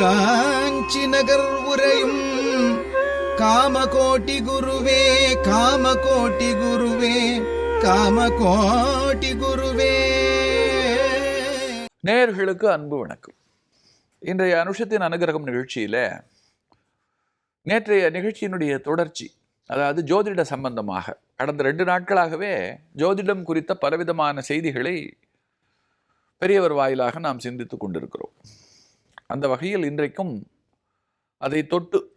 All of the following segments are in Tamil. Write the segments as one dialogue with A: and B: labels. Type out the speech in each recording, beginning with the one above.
A: காஞ்சி நகர் உரையும் காமகோட்டி குருவே காமகோட்டி குருவே காமகோட்டி குருவே.
B: நேயர்களுக்கு அன்பு வணக்கம். இன்றைய அனுஷத்தின் அனுகிரகம் நிகழ்ச்சியில நேற்றைய நிகழ்ச்சியினுடைய தொடர்ச்சி அதாவது ஜோதிட சம்பந்தமாக கடந்த ரெண்டு நாட்களாகவே ஜோதிடம் குறித்த பலவிதமான செய்திகளை பெரியவர் வாயிலாக நாம் சிந்தித்துக் கொண்டிருக்கிறோம். அந்த வகையில் இன்றைக்கும் அதை தொட்டு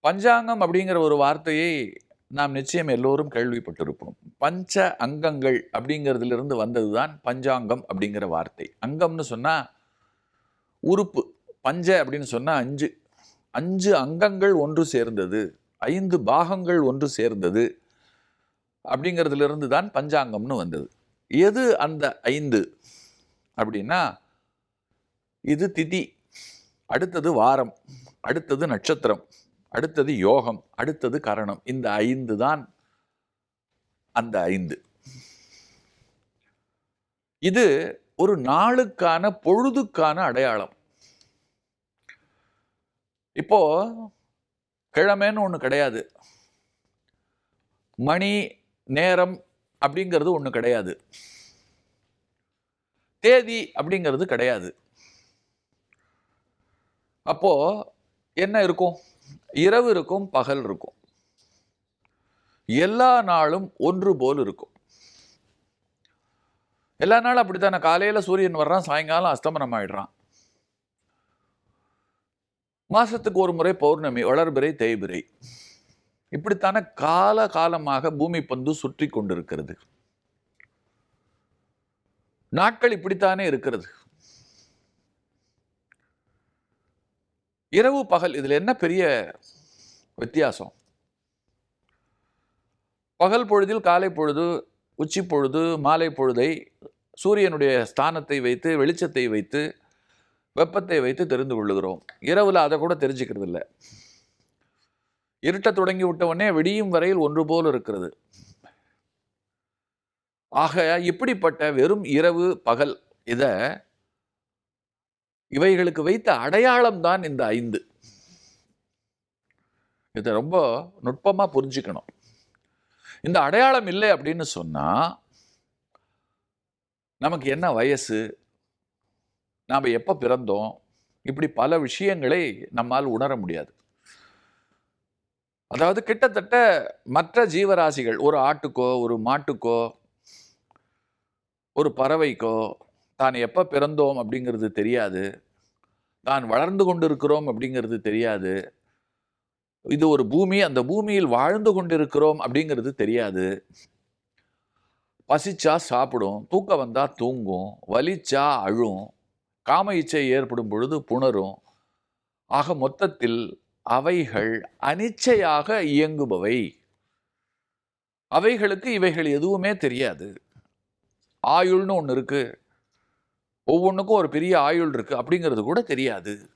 B: பஞ்சாங்கம் அப்படிங்கிற ஒரு வார்த்தையை நாம் நிச்சயம் எல்லோரும் கேள்விப்பட்டிருப்போம். பஞ்ச அங்கங்கள் அப்படிங்கிறதுலிருந்து வந்ததுதான் பஞ்சாங்கம் அப்படிங்கிற வார்த்தை. அங்கம்னு சொன்னால் உறுப்பு. பஞ்ச அப்படின்னு சொன்னால் அஞ்சு. அஞ்சு அங்கங்கள் ஒன்று சேர்ந்தது. ஐந்து பாகங்கள் ஒன்று சேர்ந்தது அப்படிங்கிறதுலிருந்து தான் பஞ்சாங்கம்னு வந்தது. எது அந்த ஐந்து அப்படின்னா இது திதி. அடுத்தது வாரம். அடுத்தது நட்சத்திரம். அடுத்தது யோகம். அடுத்தது கரணம். இந்த ஐந்து தான் அந்த ஐந்து. இது ஒரு நாளுக்கான பொழுதுக்கான அடையாளம். இப்போ கிழமைன்னு ஒன்று கிடையாது. மணி நேரம் அப்படிங்கிறது ஒன்று கிடையாது. தேதி அப்படிங்கிறது கிடையாது. அப்போது என்ன இருக்கும்? இரவு இருக்கும் பகல் இருக்கும். எல்லா நாளும் ஒன்று போல் இருக்கும். எல்லா நாளும் அப்படித்தானே? காலையில் சூரியன் வர்றான் சாயங்காலம் அஸ்தமனம் ஆயிடுறான். மாதத்துக்கு ஒரு முறை பௌர்ணமி வளர்பிறை தேய்பிறை. இப்படித்தான கால காலமாக பூமி பந்து சுற்றி கொண்டிருக்கிறது. நாட்கள் இப்படித்தானே இருக்கிறது. இரவு பகல் இதில் என்ன பெரிய வித்தியாசம்? பகல் பொழுதில் காலை பொழுது உச்சி பொழுது மாலை பொழுதை சூரியனுடைய ஸ்தானத்தை வைத்து வெளிச்சத்தை வைத்து வெப்பத்தை வைத்து தெரிந்து கொள்ளுகிறோம். இரவில் அதை கூட தெரிஞ்சுக்கிறது இல்லை. இருட்ட தொடங்கி விட்டவுடனே விடியும் வரையில் ஒன்று போல் இருக்கிறது. ஆக இப்படிப்பட்ட வெறும் இரவு பகல் இதை இவைகளுக்கு வைத்த அடையாளம் தான் இந்த ஐந்து. இதை ரொம்ப நுட்பமாக புரிஞ்சுக்கணும். இந்த அடையாளம் இல்லை அப்படின்னு சொன்னால் நமக்கு என்ன வயசு நாம் எப்போ பிறந்தோம் இப்படி பல விஷயங்களை நம்மால் உணர முடியாது. அதாவது கிட்டத்தட்ட மற்ற ஜீவராசிகள் ஒரு ஆட்டுக்கோ ஒரு மாட்டுக்கோ ஒரு பறவைக்கோ தான் எப்போ பிறந்தோம் அப்படிங்கிறது தெரியாது. தான் வளர்ந்து கொண்டிருக்கிறோம் அப்படிங்கிறது தெரியாது. இது ஒரு பூமி அந்த பூமியில் வாழ்ந்து கொண்டிருக்கிறோம் அப்படிங்கிறது தெரியாது. பசிச்சா சாப்பிடும் தூக்கம் வந்தால் தூங்கும் வலிச்சா அழும் காம இச்சை ஏற்படும் பொழுது புணரும். ஆக மொத்தத்தில் அவைகள் அனிச்சையாக இயங்குபவை. அவைகளுக்கு இவைகள் எதுவுமே தெரியாது. ஆயுள்னு ஒன்று இருக்குது ஒவ்வொன்றுக்கும் ஒரு பெரிய ஆயுள் இருக்கு அப்படிங்கிறது கூட தெரியாது.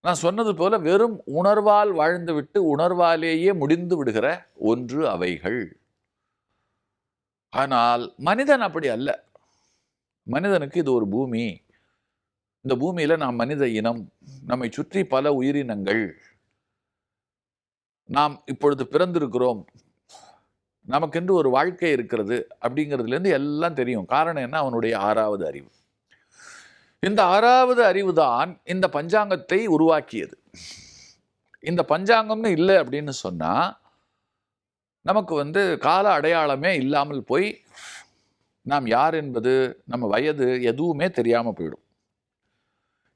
B: நான் சொன்னது போல வெறும் உணர்வால் வாழ்ந்து விட்டு உணர்வாலேயே முடிந்து விடுகிற ஒன்று அவைகள். ஆனால் மனிதன் அப்படி அல்ல. மனிதனுக்கு இது ஒரு பூமி. இந்த பூமியில நாம் மனித இனம் நம்மை சுற்றி பல உயிரினங்கள். நாம் இப்பொழுது பிறந்திருக்கிறோம். நமக்கென்று ஒரு வாழ்க்கை இருக்கிறது அப்படிங்கிறதுலேருந்து எல்லாம் தெரியும். காரணம் என்ன? அவனுடைய ஆறாவது அறிவு. இந்த ஆறாவது அறிவு தான் இந்த பஞ்சாங்கத்தை உருவாக்கியது. இந்த பஞ்சாங்கம்னு இல்லை அப்படின்னு சொன்னால் நமக்கு வந்து கால அடையாளமே இல்லாமல் போய் நாம் யார் என்பது நம்ம வயது எதுவுமே தெரியாமல் போயிடும்.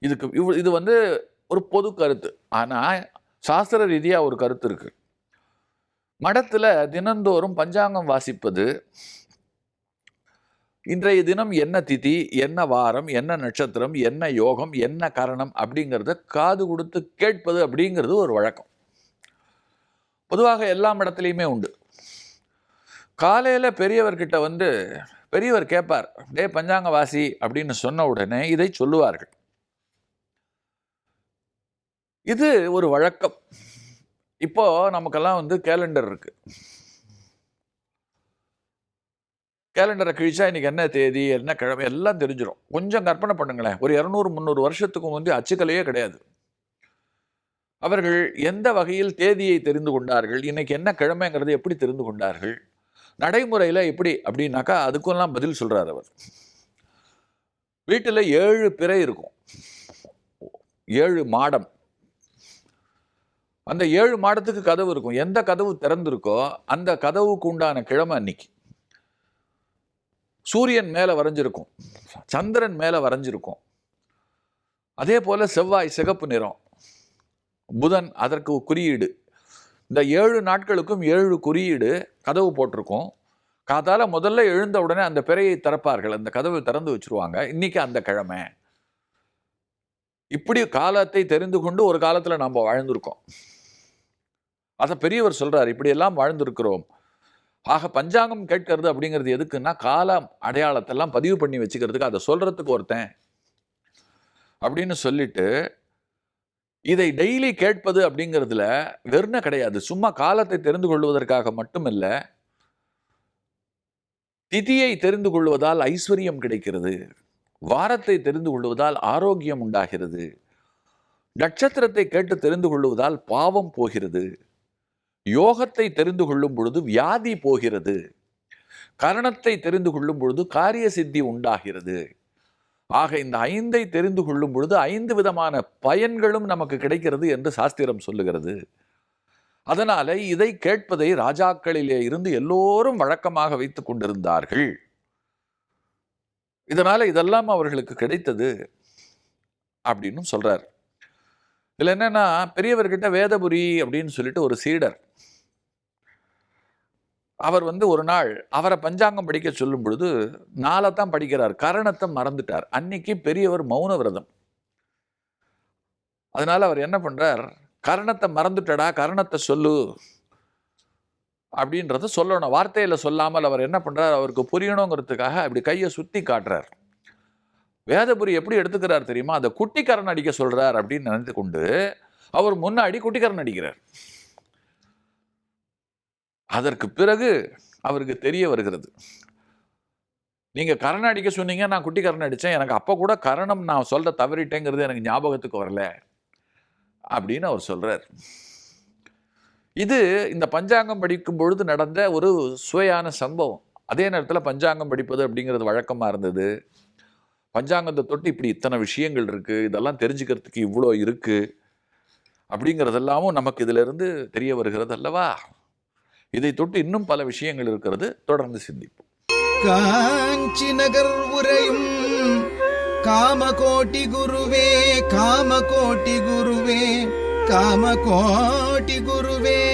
B: இதுக்கு இவ் இது வந்து ஒரு பொது கருத்து. ஆனால் சாஸ்திர ரீதியாக ஒரு கருத்து இருக்குது மடத்தில் தினந்தோறும் பஞ்சாங்கம் வாசிப்பது இன்றைய தினம் என்ன திதி என்ன வாரம் என்ன நட்சத்திரம் என்ன யோகம் என்ன கரணம் அப்படிங்கிறத காது கொடுத்து கேட்பது அப்படிங்கிறது ஒரு வழக்கம். பொதுவாக எல்லா இடத்துலையுமே உண்டு. காலையில் பெரியவர்கிட்ட வந்து பெரியவர் கேட்பார் டே பஞ்சாங்க வாசி அப்படின்னு சொன்ன உடனே இதை சொல்லுவார்கள். இது ஒரு வழக்கம். இப்போ நமக்கெல்லாம் வந்து கேலண்டர் இருக்கு. கேலண்டரை கிழிச்சா இன்னைக்கு என்ன தேதி என்ன கிழமை எல்லாம் தெரிஞ்சிடும் கொஞ்சம் கற்பனை பண்ணுங்களேன். ஒரு இரநூறு முந்நூறு வருஷத்துக்கு வந்து அச்சுக்கலையே கிடையாது. அவர்கள் எந்த வகையில் தேதியை தெரிந்து கொண்டார்கள் இன்னைக்கு என்ன கிழமைங்கிறதை எப்படி தெரிந்து கொண்டார்கள் நடைமுறையில் எப்படி அப்படின்னாக்கா அதுக்கெல்லாம் பதில் சொல்கிறார் அவர். வீட்டில் ஏழு பிறை இருக்கும். ஏழு மாடம். அந்த ஏழு மாடத்துக்கு கதவு இருக்கும். எந்த கதவு திறந்திருக்கோ அந்த கதவுக்கு உண்டான கிழமை அன்னைக்கு. சூரியன் மேலே வரைஞ்சிருக்கும். சந்திரன் மேலே வரைஞ்சிருக்கும். அதே போல் செவ்வாய் சிகப்பு நிறம். புதன் அதற்கு குறியீடு. இந்த ஏழு நாட்களுக்கும் ஏழு குறியீடு கதவு போட்டிருக்கும். காதால முதல்ல எழுந்த உடனே அந்த பிறையை திறப்பார்கள். அந்த கதவை திறந்து வச்சிருவாங்க. இன்னைக்கு அந்த கிழமை. இப்படி காலத்தை தெரிந்து கொண்டு ஒரு காலத்தில் நம்ம வாழ்ந்திருக்கோம். அதை பெரியவர் சொல்கிறார் இப்படியெல்லாம் வாழ்ந்திருக்கிறோம். ஆக பஞ்சாங்கம் கேட்கறது அப்படிங்கிறது எதுக்குன்னா கால அடையாளத்தெல்லாம் பதிவு பண்ணி வச்சுக்கிறதுக்கு அதை சொல்கிறதுக்கு ஒருத்தன் அப்படின்னு சொல்லிட்டு இதை டெய்லி கேட்பது அப்படிங்கிறதுல வெறுன கிடையாது. சும்மா காலத்தை தெரிந்து கொள்வதற்காக மட்டுமில்லை திதியை தெரிந்து கொள்வதால் ஐஸ்வர்யம் கிடைக்கிறது. வாரத்தை தெரிந்து கொள்வதால் ஆரோக்கியம் உண்டாகிறது. நட்சத்திரத்தை கேட்டு தெரிந்து கொள்வதால் பாவம் போகிறது. யோகத்தை தெரிந்து கொள்ளும் பொழுது வியாதி போகிறது. கரணத்தை தெரிந்து கொள்ளும் பொழுது காரிய சித்தி உண்டாகிறது. ஆக இந்த ஐந்தை தெரிந்து கொள்ளும் பொழுது ஐந்து விதமான பயன்களும் நமக்கு கிடைக்கிறது என்று சாஸ்திரம் சொல்லுகிறது. அதனால இதை கேட்பதை ராஜாக்களிலே இருந்து எல்லோரும் வழக்கமாக வைத்து கொண்டிருந்தார்கள். இதனால இதெல்லாம் அவர்களுக்கு கிடைத்தது. அப்படின்னு சொல்றார். இதில் என்னென்னா பெரியவர்கிட்ட வேதபுரி அப்படின்னு சொல்லிட்டு ஒரு சீடர். அவர் வந்து ஒரு நாள் அவரை பஞ்சாங்கம் படிக்க சொல்லும் பொழுது நாளை தான் படிக்கிறார் கரணத்தை மறந்துட்டார். அன்னைக்கு பெரியவர் மௌன விரதம். அதனால் அவர் என்ன பண்ணுறார் கரணத்தை மறந்துட்டடா கரணத்தை சொல்லு அப்படின்றத சொல்லணும். வார்த்தையில் சொல்லாமல் அவர் என்ன பண்ணுறார் அவருக்கு புரியணுங்கிறதுக்காக அப்படி கையை சுற்றி காட்டுறார். வேதபுரி எப்படி எடுத்துக்கிறார் தெரியுமா? அந்த குட்டிக்காரன் அடிக்க சொல்கிறார் அப்படின்னு நினைத்து கொண்டு அவர் முன்னாடி குட்டிக்காரன் அடிக்கிறார். அதற்கு பிறகு அவருக்கு தெரிய வருகிறது. நீங்கள் கரணம் அடிக்க சொன்னீங்க நான் குட்டி கரணம் அடித்தேன் எனக்கு அப்போ கூட கரணம் நான் சொல்ல தவறிட்டேங்கிறது எனக்கு ஞாபகத்துக்கு வரல அப்படின்னு அவர் சொல்கிறார் இது இந்த பஞ்சாங்கம் படிக்கும் பொழுது நடந்த ஒரு சுவையான சம்பவம். அதே நேரத்தில் பஞ்சாங்கம் படிப்பது அப்படிங்கிறது வழக்கமாக இருந்தது. பஞ்சாங்கத்தை தொட்டு இப்படி இத்தனை விஷயங்கள் இருக்குது இதெல்லாம் தெரிஞ்சுக்கிறதுக்கு இவ்வளோ இருக்குது அப்படிங்கிறதெல்லாமும் நமக்கு இதிலிருந்து தெரிய வருகிறது அல்லவா? இதை தொட்டு இன்னும் பல விஷயங்கள் இருக்கிறது தொடர்ந்து சிந்திப்போம்.
A: காஞ்சி நகர் உரையும் காமகோட்டி குருவே காமகோட்டி குருவே காமகோட்டி குருவே.